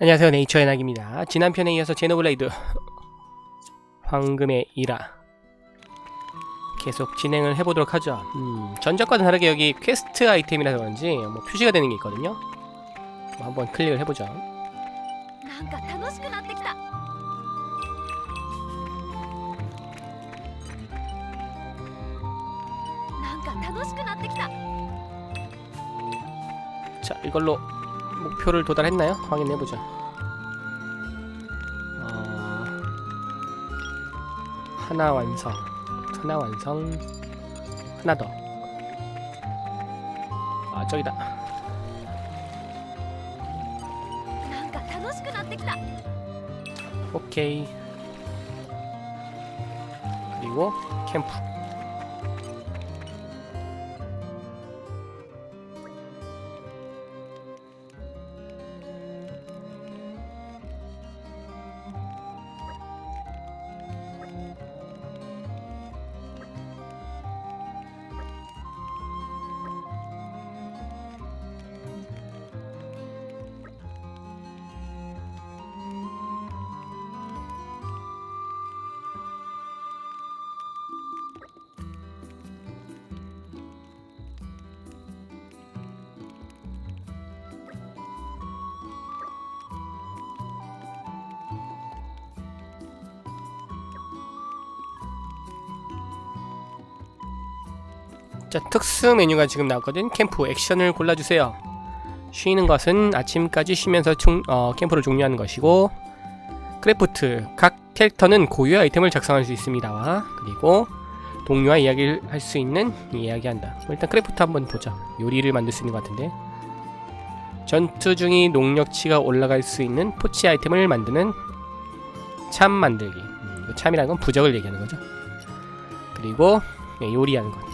안녕하세요. 네이처의 낙입니다. 지난 편에 이어서 제노블레이드 황금의 이라 계속 진행을 해보도록 하죠. 음, 전작과는 다르게 여기 퀘스트 아이템이라서 그런지 뭐 표시가 되는 게 있거든요. 뭐 한번 클릭을 해보죠. 자 이걸로 목표를 도달했나요? 확인해보자 어... 하나 완성 하나 완성 하나 더아 저기다. 오케이. 그리고 캠프. 자 특수 메뉴가 지금 나왔거든. 캠프 액션을 골라주세요. 쉬는 것은 아침까지 쉬면서 총, 어, 캠프를 종료하는 것이고 크래프트 각 캐릭터는 고유의 아이템을 작성할 수 있습니다와 그리고 동료와 이야기를 할 수 있는 이야기한다. 일단 크래프트 한번 보자 요리를 만들 수 있는 것 같은데. 전투 중이 농력치가 올라갈 수 있는 포치 아이템을 만드는 참 만들기. 음, 이거 참이라는 건 부적을 얘기하는 거죠. 그리고 예, 요리하는 것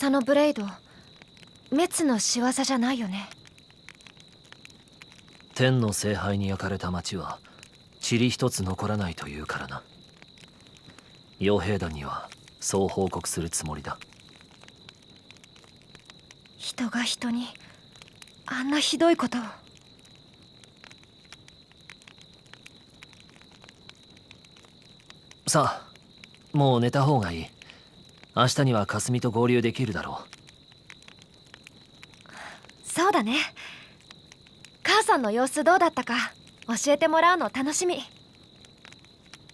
噂のブレイド。滅の仕業じゃないよね。天の聖杯に焼かれた町は塵一つ残らないというからな。傭兵団にはそう報告するつもりだ。人が人にあんなひどいことを。さあもう寝た方がいい明日には霞と合流できるだろそうだね。母さんの様子どうだったか教えてもらうの楽しみ。う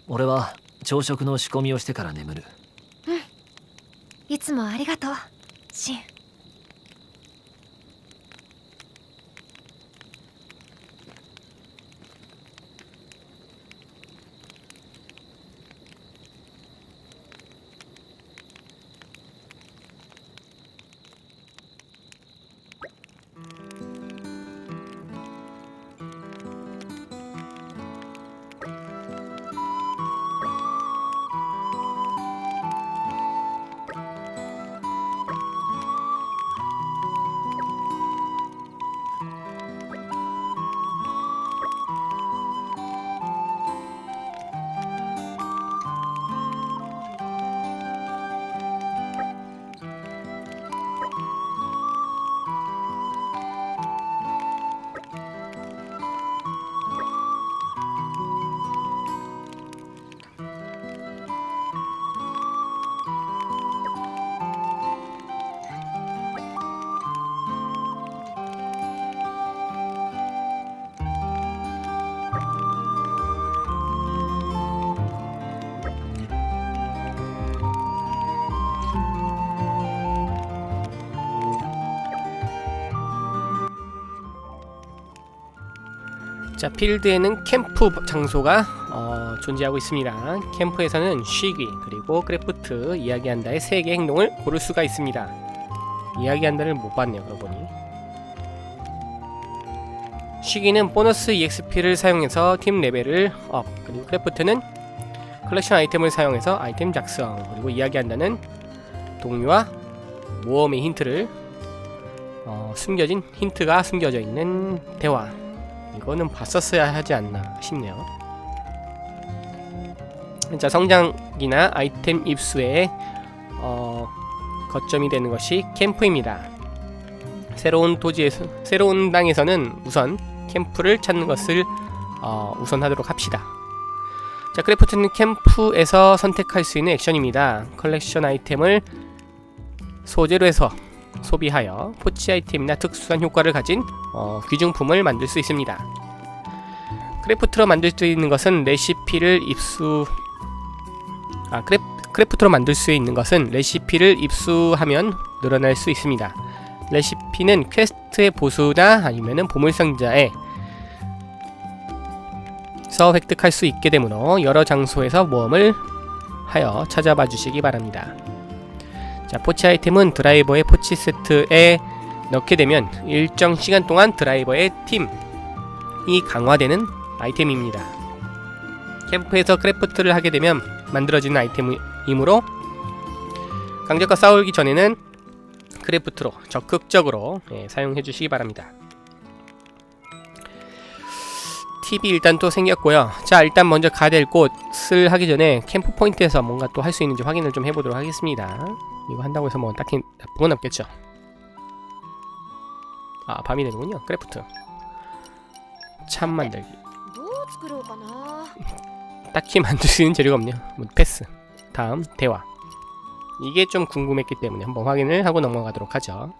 俺は朝食の仕込みをしてから眠る。いつもありがとう。シン 자 필드에는 캠프 장소가 어, 존재하고 있습니다. 캠프에서는 쉬기 그리고 크래프트 이야기한다의 세 개의 행동을 고를 수가 있습니다. 이야기한다를 못 봤네요. 그러고 보니 쉬기는 보너스 EXP를 사용해서 팀 레벨을 업 그리고 크래프트는 컬렉션 아이템을 사용해서 아이템 작성 그리고 이야기한다는 동료와 모험의 힌트를 어, 숨겨진 힌트가 숨겨져 있는 대화 이거는 봤었어야 하지 않나 싶네요. 자 성장기나 아이템 입수에 어, 거점이 되는 것이 캠프입니다. 새로운 도지에서 새로운 땅에서는 우선 캠프를 찾는 것을 어, 우선하도록 합시다. 자 크래프트는 캠프에서 선택할 수 있는 액션입니다. 컬렉션 아이템을 소재로 해서 소비하여 포치 아이템이나 특수한 효과를 가진 어, 귀중품을 만들 수 있습니다. 크래프트로 만들 수 있는 것은 레시피를 입수 아 크래, 크래프트로 만들 수 있는 것은 레시피를 입수하면 늘어날 수 있습니다. 레시피는 퀘스트의 보수나 아니면은 보물상자에 서 획득할 수 있게 되므로 여러 장소에서 모험을 하여 찾아봐 주시기 바랍니다. 자, 포치 아이템은 드라이버의 포치 세트에 넣게 되면 일정 시간 동안 드라이버의 팀이 강화되는 아이템입니다. 캠프에서 크래프트를 하게 되면 만들어지는 아이템이므로 강적과 싸우기 전에는 크래프트로 적극적으로 예, 사용해 주시기 바랍니다. 팁이 일단 또 생겼고요. 자, 일단 먼저 가야 될 곳을 하기 전에 캠프 포인트에서 뭔가 또 할 수 있는지 확인을 좀 해보도록 하겠습니다. 이거 한다고 해서 뭐 딱히 나쁜 건 없겠죠. 아 밤이 되는군요. 크래프트. 참 만들기. 뭐 딱히 만들 수 있는 재료가 없네요. 뭐 패스. 다음 대화. 이게 좀 궁금했기 때문에 한번 확인을 하고 넘어가도록 하죠.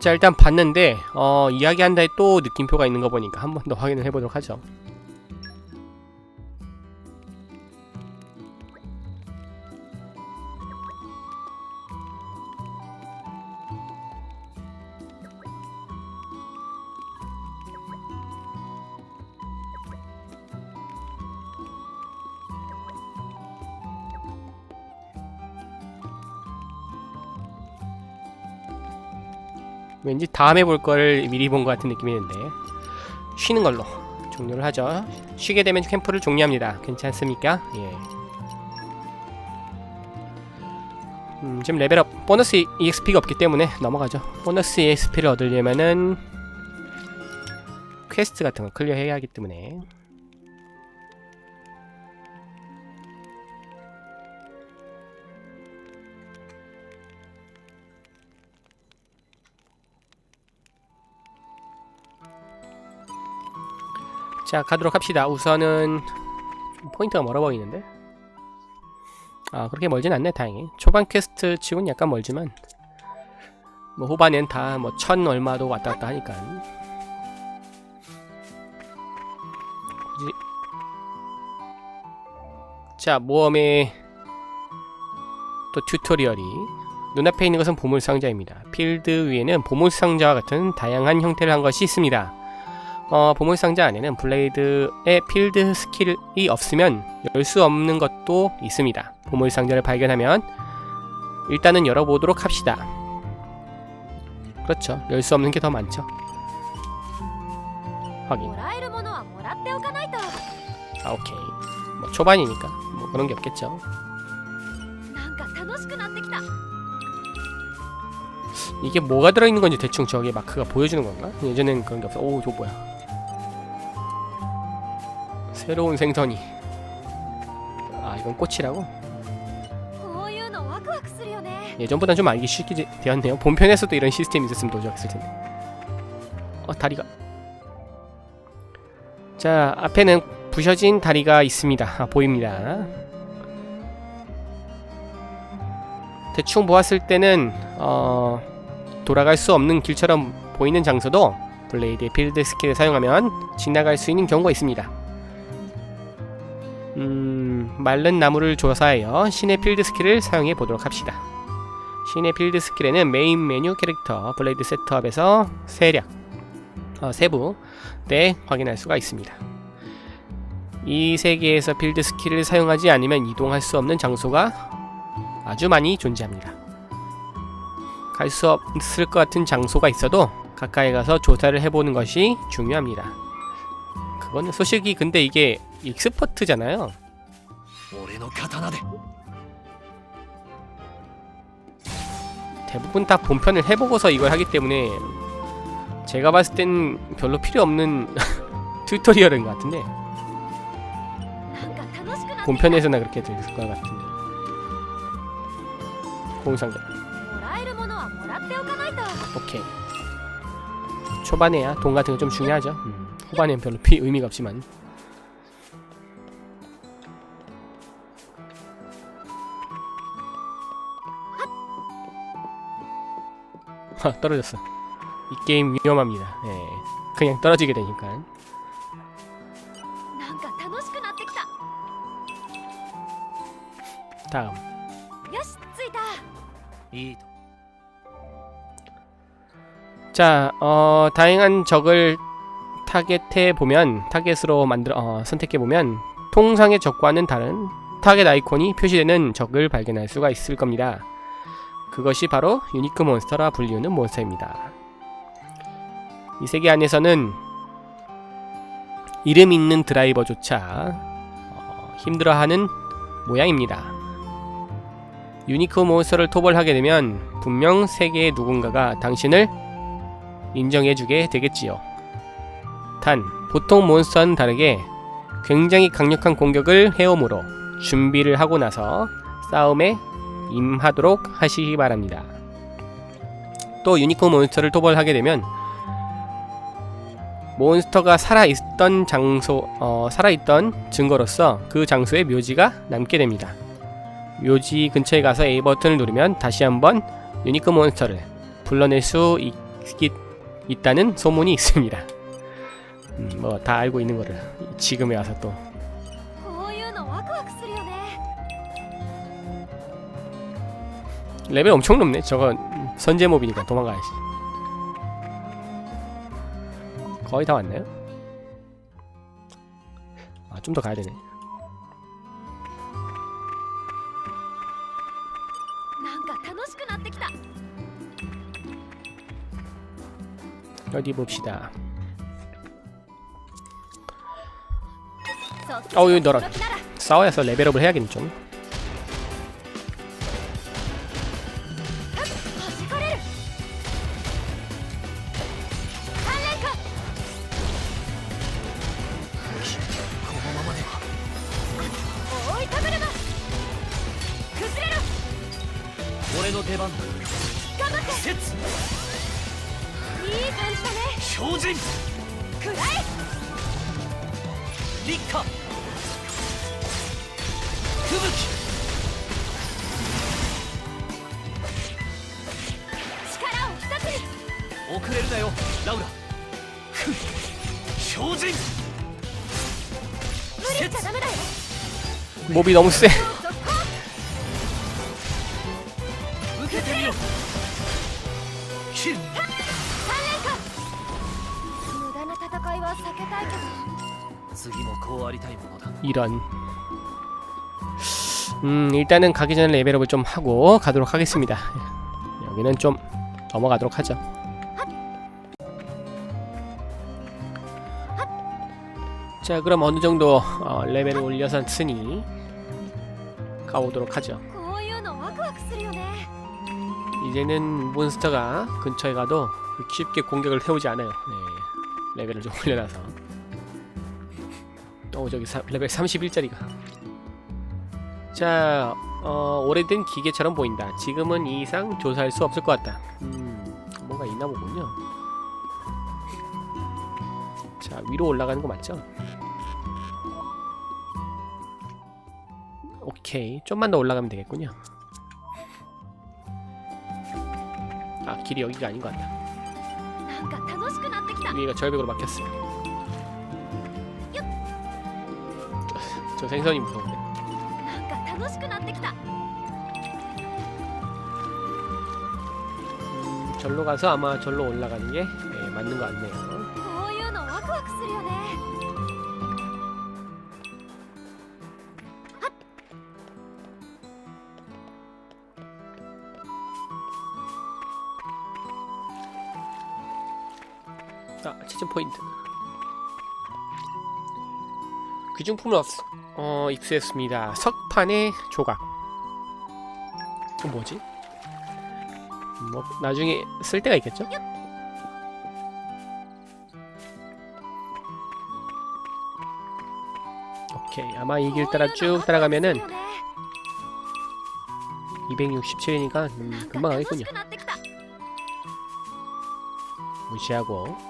자 일단 봤는데 어 이야기한 다에 또 느낌표가 있는 거 보니까 한 번 더 확인을 해보도록 하죠. 왠지 다음에 볼 거를 미리 본 것 같은 느낌이 드는데 쉬는 걸로 종료를 하죠. 쉬게 되면 캠프를 종료합니다. 괜찮습니까? 예. 음, 지금 레벨업 보너스 EXP가 없기 때문에 넘어가죠. 보너스 EXP를 얻으려면은 퀘스트 같은 거 클리어해야 하기 때문에 자 가도록 합시다. 우선은 좀 포인트가 멀어 보이는데? 아 그렇게 멀진 않네 다행히. 초반 퀘스트 치곤 약간 멀지만 뭐 후반엔 다 뭐 천 얼마도 왔다 갔다 하니까. 굳이. 자 모험의 또 튜토리얼이 눈앞에 있는 것은 보물상자입니다. 필드 위에는 보물상자와 같은 다양한 형태를 한 것이 있습니다 어, 보물 상자 안에는 블레이드의 필드 스킬이 없으면 열 수 없는 것도 있습니다. 보물 상자를 발견하면 일단은 열어보도록 합시다. 그렇죠. 열 수 없는 게 더 많죠. 확인. 아 오케이. 뭐 초반이니까 뭐 그런 게 없겠죠. 이게 뭐가 들어있는 건지 대충 저기 마크가 보여주는 건가? 예전에는 그런 게 없어. 오, 저 뭐야? 새로운 생선이. 아 이건 꽃이라고? 예전보단 좀 알기 쉽게 되었네요. 본편에서도 이런 시스템이 있었으면 도저했을 텐데. 어 다리가. 자 앞에는 부셔진 다리가 있습니다. 아, 보입니다. 대충 보았을 때는 어, 돌아갈 수 없는 길처럼 보이는 장소도 블레이드의 필드 스킬을 사용하면 지나갈 수 있는 경우가 있습니다. 음, 마른 나무를 조사하여 신의 필드 스킬을 사용해 보도록 합시다. 신의 필드 스킬에는 메인 메뉴 캐릭터 블레이드 세트업에서 세략 어, 세부 때 확인할 수가 있습니다. 이 세계에서 필드 스킬을 사용하지 않으면 이동할 수 없는 장소가 아주 많이 존재합니다. 갈 수 없을 것 같은 장소가 있어도 가까이 가서 조사를 해보는 것이 중요합니다. 그거는 소식이 근데 이게 익스퍼트잖아요. 대부분 다 본편을 해보고서 이걸 하기 때문에 제가 봤을 땐 별로 필요 없는 튜토리얼인 것 같은데. 본편에서나 그렇게 됐을 것 같은데. 공상자. 오케이. 초반에야 돈 같은 거 좀 중요하죠. 음. 후반엔 별로 피, 의미가 없지만. 아, 떨어졌어. 이 게임 위험합니다. 예. 그냥 떨어지게 되니까. 다음. 자, 어, 다양한 적을 타겟해 보면, 타겟으로 만들어, 어, 선택해 보면, 통상의 적과는 다른 타겟 아이콘이 표시되는 적을 발견할 수가 있을 겁니다. 그것이 바로 유니크 몬스터라 불리우는 몬스터입니다. 이 세계 안에서는 이름 있는 드라이버조차 어, 힘들어하는 모양입니다. 유니크 몬스터를 토벌하게 되면 분명 세계의 누군가가 당신을 인정해주게 되겠지요. 단, 보통 몬스터와는 다르게 굉장히 강력한 공격을 해오므로 준비를 하고 나서 싸움에 임하도록 하시기 바랍니다. 또 유니콘 몬스터를 토벌하게 되면 몬스터가 살아있던 장소, 어, 살아있던 증거로서 그 장소에 묘지가 남게 됩니다. 묘지 근처에 가서 A 버튼을 누르면 다시 한번 유니크 몬스터를 불러낼 수 있, 있 다는 소문이 있습니다. 음, 뭐다 알고 있는 거를 지금에 와서 또 레벨 엄청 높네. 저건 선제몹이니까 도망가야지. 거의 다 왔네요. 아 좀 더 가야 되네. 어디 봅시다. 어우 너랑 싸워야서 레벨업을 해야겠네 좀. 몹이 너무 세. 이런. 음, 일단은 가기 전에 레벨업을 좀 하고 가도록 하겠습니다. 여기는 좀 넘어가도록 하죠. 자 그럼 어느정도 어, 레벨을 올려서 쓰니 가보도록 하죠. 이제는 몬스터가 근처에 가도 쉽게 공격을 해오지 않아요. 네. 레벨을 좀 올려놔서. 어 저기 사, 레벨 31짜리가. 자 어, 오래된 기계처럼 보인다. 지금은 이상 조사할 수 없을 것 같다. 음, 뭔가 있나 보군요. 자 위로 올라가는 거 맞죠? 오케이. 좀만 더 올라가면 되겠군요. 아 길이 여기가 아닌 것 같다. 위가 절벽으로 막혔어요. 저, 저 생선이 무서운데. 음, 절로 가서 아마 절로 올라가는 게 네, 맞는 것 같네요. 귀중품을 어, 입수했습니다. 석판의 조각. 그 뭐지? 뭐 나중에 쓸 때가 있겠죠? 오케이 아마 이 길 따라 쭉 따라가면은 267이니까 음, 금방 하겠군요. 아, 무시하고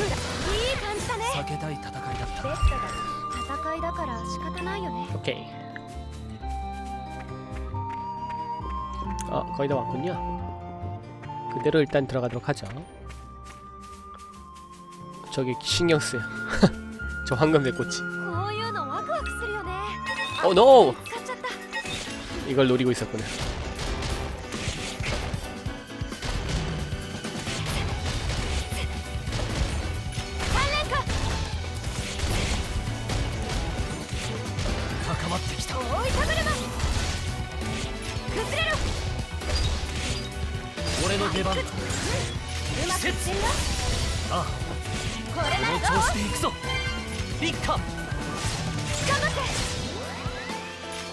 いかぐれますラウダ任せてくれ頑張って標準これならどう季節クーラいい感じだね避けたい戦いだったベストだ戦いだから仕方ないよね 오케이 어 거의 다 왔군요 그대로 일단 들어가도록 하죠 저기 신경 쓰여 저 황금색 꽃이 こういうのワクワクするよね 어 노! 使っちゃった 이걸 노리고 있었구나 あこれあこのならどう調子で行くぞ立夏頑張って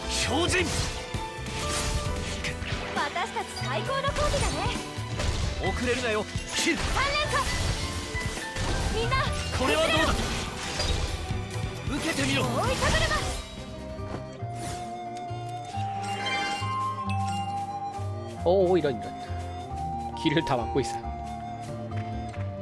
標準私たち最高のコンビだね遅れるなよキル三連火みんなこれはどうだ受けてみろ追いかぐれます 오 이런 이런 길을 다 막고 있어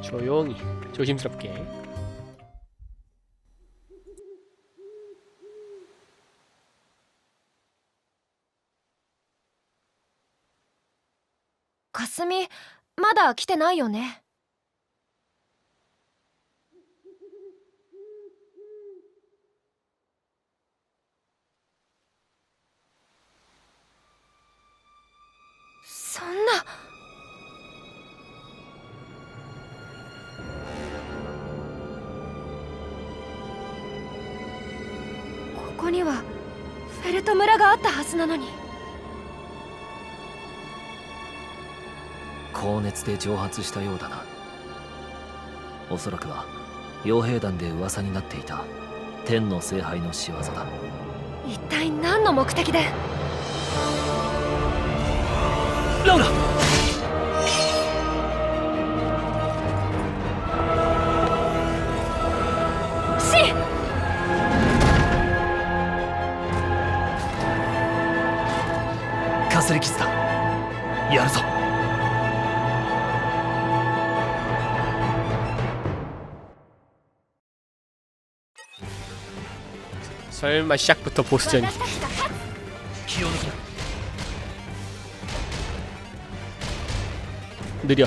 조용히 조심스럽게「かすみまだ来てないよね」 ここにはフェルト村があったはずなのに。高熱で蒸発したようだな。おそらくは傭兵団で噂になっていた天の聖杯の仕業だ。一体何の目的で？ラウラ 설마 시작부터 보스전이 느려.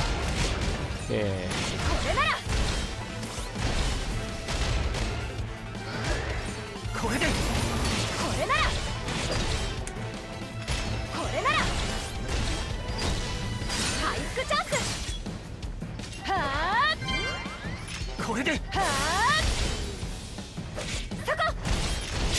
예.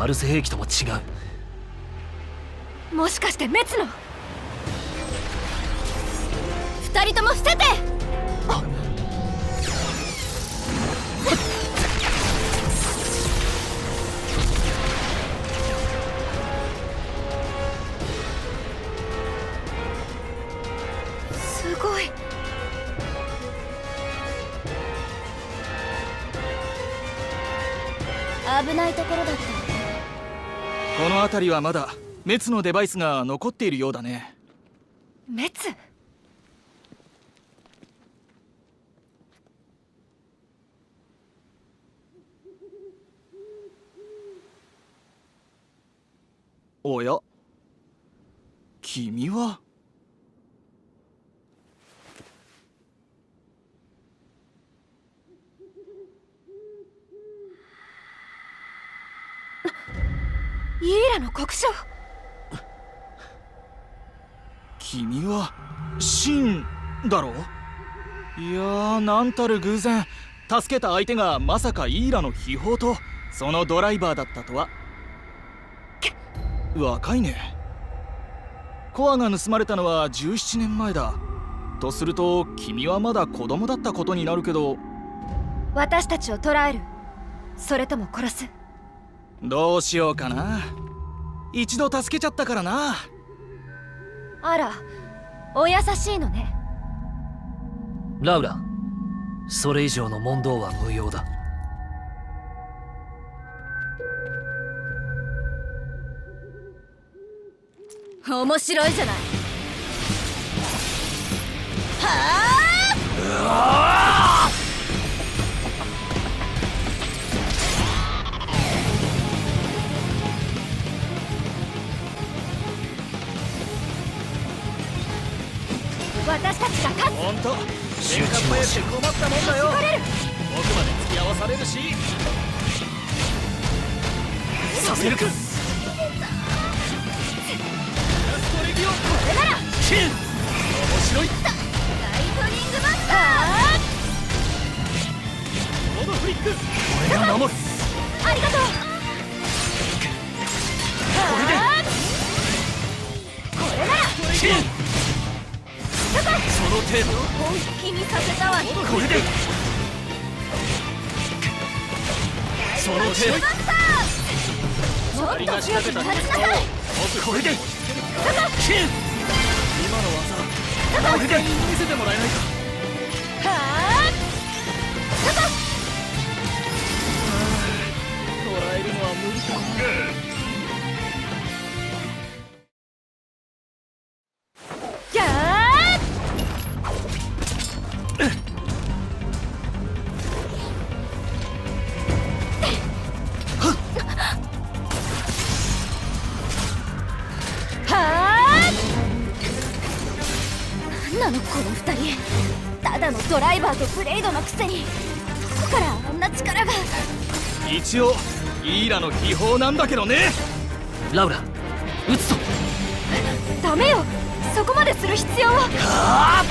ペルビアのアルセ兵器とも違う。もしかして滅の？二人とも伏せて！すごい。危ないところだったこの辺りはまだ滅のデバイスが残っているようだね。滅？おや？君は？イーラの国書君はシンだろ？いやーなんたる偶然。助けた相手がまさかイーラの秘宝とそのドライバーだったとは。若いね。コアが盗まれたのは17年前だ。とすると君はまだ子供だったことになるけど。私たちを捕らえる。それとも殺すどうしようかな。一度助けちゃったからな。あらお優しいのね。ラウラそれ以上の問答は無用だ。面白いじゃない。はあ？私たちが勝つ。ほんと集中喧嘩っ早くて困ったもんだよ。疲れる僕まで付き合わされるしさせるか。ラストレギオンこれならドライバーとブレイドのくせに。どこからあんな力が。一応イーラの秘宝なんだけどね。ラウラ撃つぞ。ダメよ。そこまでする必要は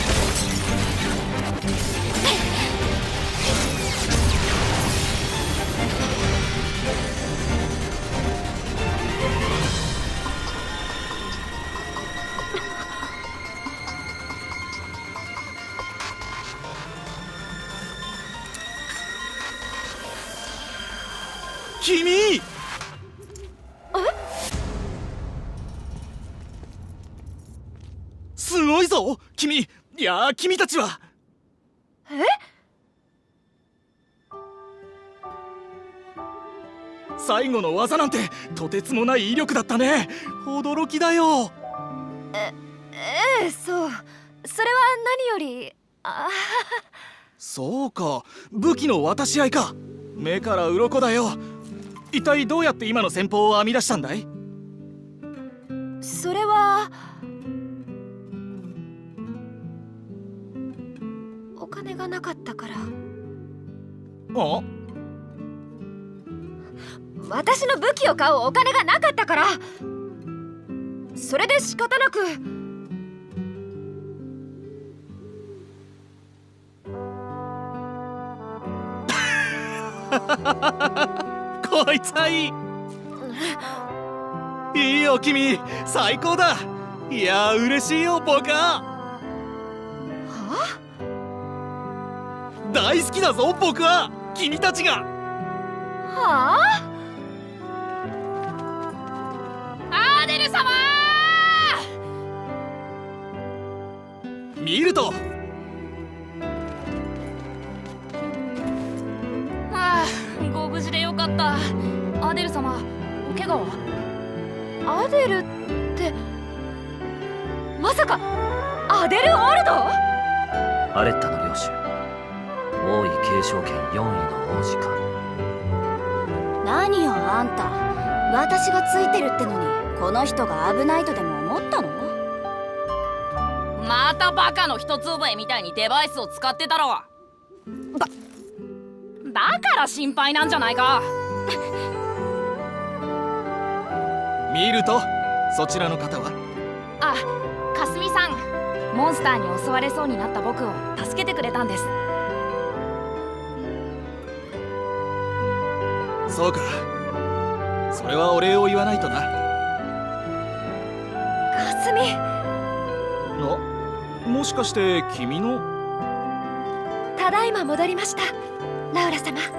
君！すごいぞ！君！いやー君たちは！え？最後の技なんてとてつもない威力だったね！驚きだよ！ええそう。それは何よりあそうか。武器の渡し合いか。目から鱗だよ一体どうやって今の戦法を編み出したんだい？それはお金がなかったから。あ？私の武器を買うお金がなかったから。それで仕方なく こいつはいいいいよ君。最高だ。いやー嬉しいよ僕は。大好きだぞ僕は。君たちが。はあ？アーデル様見るとかった。アーデル様お怪我は？アデルってまさかアデル・オルド？アレッタの領主王位継承権4位の王子か。何よあんた。私がついてるってのにこの人が危ないとでも思ったの？またバカの一つ覚えみたいにデバイスを使ってたろ。ばだから心配なんじゃないか。見るとそちらの方は？あかすみさん。モンスターに襲われそうになった僕を助けてくれたんです。そうか。それはお礼を言わないとな。かすみ。あもしかして君の？ただいま戻りましたラウラ様。